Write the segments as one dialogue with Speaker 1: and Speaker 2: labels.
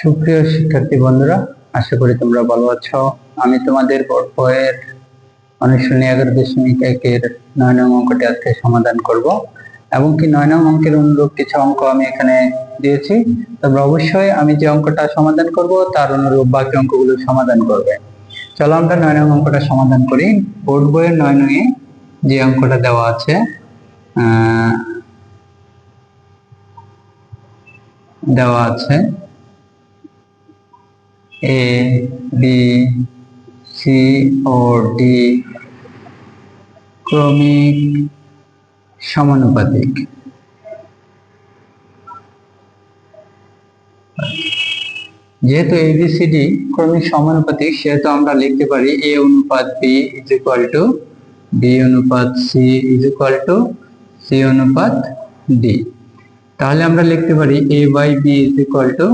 Speaker 1: সুপ্রিয় শিক্ষার্থী বন্ধুরা, আশা করি তোমরা ভালো আছো। আমি তোমাদের বইয়ের অনুশীলনী এগারো দশমিক একের নয় নং অঙ্কটি আজকে সমাধান করব। এবং কি নয় নং অঙ্কের অনুরূপ কিছু অঙ্ক আমি এখানে দিয়েছি। তবে অবশ্যই আমি যে অঙ্কটা সমাধান করব, তার অনুরূপ বাকি অঙ্কগুলো সমাধান করবে। চলো আমরা নয় নং অঙ্কটা সমাধান করি। বোর্ড বইয়ের নয় নয়ে যে অঙ্কটা দেওয়া আছে দেওয়া আছে এ বি সি ও ডি ক্রমিক সমানুপাতিক। যেহেতু এবিসিডি ক্রমিক সমানুপাতিক, সেহেতু আমরা লিখতে পারি এ অনুপাত b is equal to b অনুপাত c is equal to c অনুপাত ডি তাহলে আমরা লিখতে পারি a by b is equal to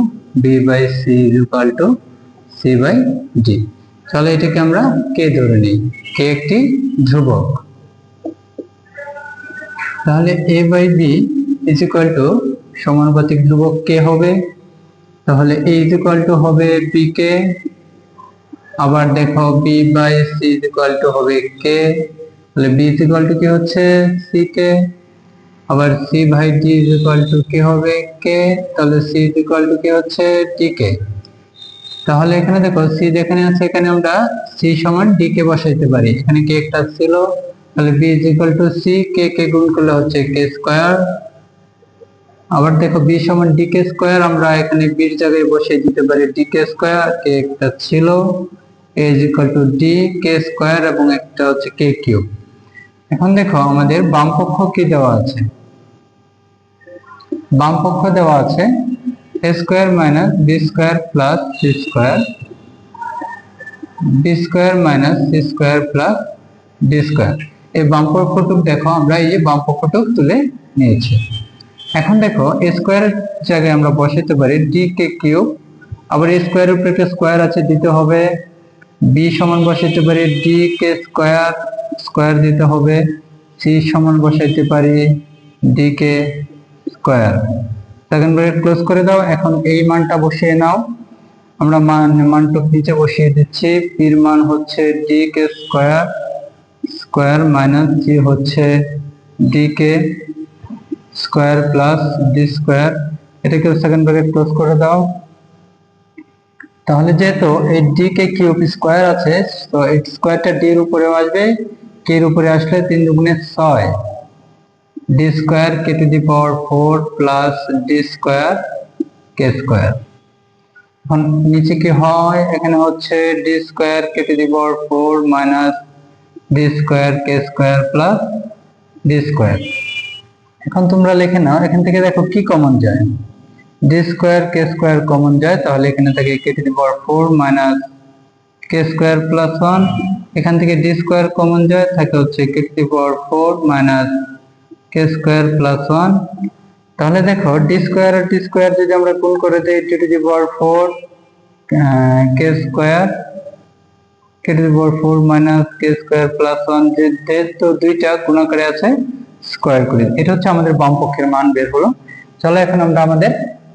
Speaker 1: b by c is equal to c by d তাহলে এটাকে আমরা কে ধরে নিই। কে একটি ধ্রুবক। তাহলে a by b is equal to সমানুপাতিক ধ্রুবক কে হবে। তাহলে এ ইজ ইকুয়াল টু হবে বি কে আবার দেখো b by c is equal to হবে কে তাহলে বি ইজ ইকুয়াল টু কি হচ্ছে? সি কে আবার c by d is equal to কি হবে? কে তাহলে সি ইজ ইকুয়াল টু কি হচ্ছে? টি কে তাহলে এখানে দেখো সি যেখানে আছে, এখানে আমরা সি সমান ডি কে বসাইতে পারি। এখানে কে একটা ছিল, তাহলে b is equal to c k k গুণ করলে হচ্ছে কে স্কোয়ার আবার দেখো বি সমান ডি কে স্কোয়ার আমরা এখানে বির জায়গায় বসিয়ে দিতে পারি ডি কে স্কোয়ার কে একটা ছিল a is equal to d k square এবং একটা হচ্ছে কে কিউব এখন দেখো, আমাদের বাম পক্ষ কি দেওয়া আছে? বাম পক্ষ দেওয়া আছে a square minus b square plus c square, b square minus c square plus d square. এই বাম পক্ষটুক দেখো, আমরা এই যে বাম পক্ষটুক তুলে নিয়েছি। এখন দেখো, এ স্কোয়ার জায়গায় আমরা বসাতে পারি ডি কে কিউব, আবার স্কোয়ারের উপরে একটা স্কোয়ার আছে দিতে হবে, বি সমান বসাইতে পারি ডি কে স্কোয়ার স্কোয়ার দিতে হবে, সি সমান বসাইতে পারি d k square. Second bracket close করে দাও। এখন এই মানটা বসিয়ে নাও। আমরা মান, মানটা নিচে বসিয়ে দিচ্ছি। পির মান হচ্ছে d k square square minus g হচ্ছে d k square plus d square এটাকে সেকেন্ড ব্র্যাকেট ক্লোজ করে দাও। তাহলে যেহেতু এই ডি কে কিউব স্কোয়ার আছে, তো এই স্কোয়ারটা ডি এর উপরে আসবে। কে এর উপরে আসলে তিন দুগুণে ছয়। D square k to the power four plus d square k square এখন নিচে কি হয়? এখানে হচ্ছে d square k to the power four minus d square k square plus d square এখন তোমরা লিখে নাও, এখান থেকে দেখো কি কমন যায়। D square k square common যায়, তাহলে এখানে থাকে k to the power four minus k square plus one এখান থেকে ডি স্কোয়ার কমন যায়, থাকে হচ্ছে k to the power four minus k square plus one তাহলে দেখো ডি স্কোয়ার আর ডি স্কোয়ার যদি আমরা গুণ করে দিই to to the power four k square k to the power four minus k square plus one তো দুইটা গুণাকারে আছে স্কোয়ার করি। এটা হচ্ছে আমাদের বাম পক্ষের মান বের হলো চলো এখন আমরা আমাদের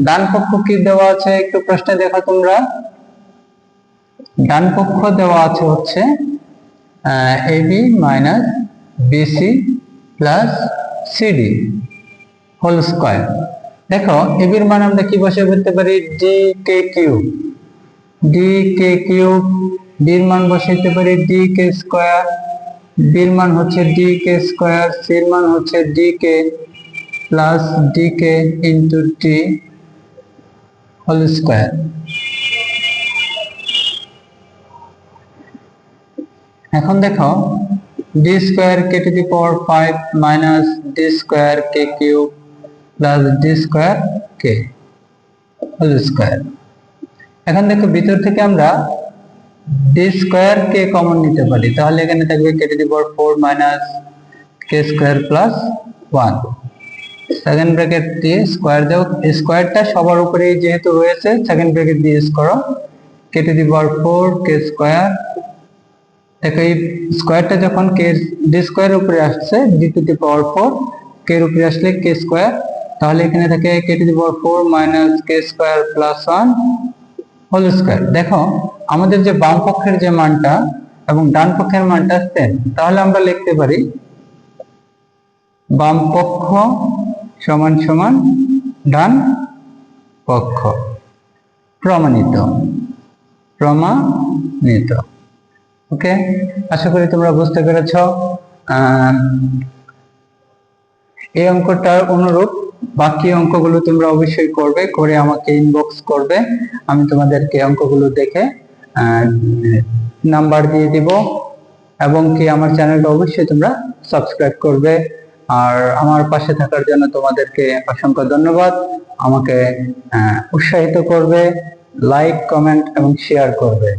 Speaker 1: ডান পক্ষ কি দেওয়া আছে, একটু প্রশ্নে দেখো তোমরা। ডান পক্ষ দেওয়া আছে হচ্ছে ab minus bc plus cd whole square দেখো এবির মান আমরা কি বসে করতে পারি? D k cube d k cube বির মান বসাইতে পারি ডি কে স্কোয়ার বির মান হচ্ছে ডি কে স্কোয়ার সির মান হচ্ছে d k plus d k into t whole square এখন দেখো d square k to the power five minus d square k cube plus d square k whole square এখন দেখো ভিতর থেকে আমরা ডি স্কোয়ার কে কমন নিতে পারি। তাহলে এখানে থাকবে k to the power four minus k square plus one second bracket দিয়ে স্কোয়ার দাও। স্কোয়ারটা সবার উপরেই যেহেতু রয়েছে সেকেন্ড ব্র্যাকেট দিয়ে ইউজ করো k to the power four k square দেখো, এই স্কোয়ারটা যখন কে ডি স্কোয়ার উপরে আসছে d to the power four k এর উপরে আসলে কে স্কোয়ার তাহলে এখানে থাকে k to the power four minus k square plus one whole square দেখো, আমাদের যে বাম পক্ষের যে মানটা এবং ডান পক্ষের মানটা সেম তাহলে আমরা লিখতে পারি বাম পক্ষ সমান সমান ডান পক্ষ প্রমাণিত প্রমাণিত। ওকে আশা করি তোমরা বুঝতে পেরেছ। এই অঙ্কটার অনুরূপ বাকি অঙ্কগুলো তোমরা অবশ্যই করবে, করে আমাকে ইনবক্স করবে। আমি তোমাদেরকে অঙ্কগুলো দেখে নাম্বার দিয়ে দিব এবং কি আমার চ্যানেলটা অবশ্যই তোমরা সাবস্ক্রাইব করবে। আর আমার পাশে থাকার জন্য তোমাদেরকে অসংখ্য ধন্যবাদ। আমাকে উৎসাহিত করবে লাইক কমেন্ট এবং শেয়ার করবে।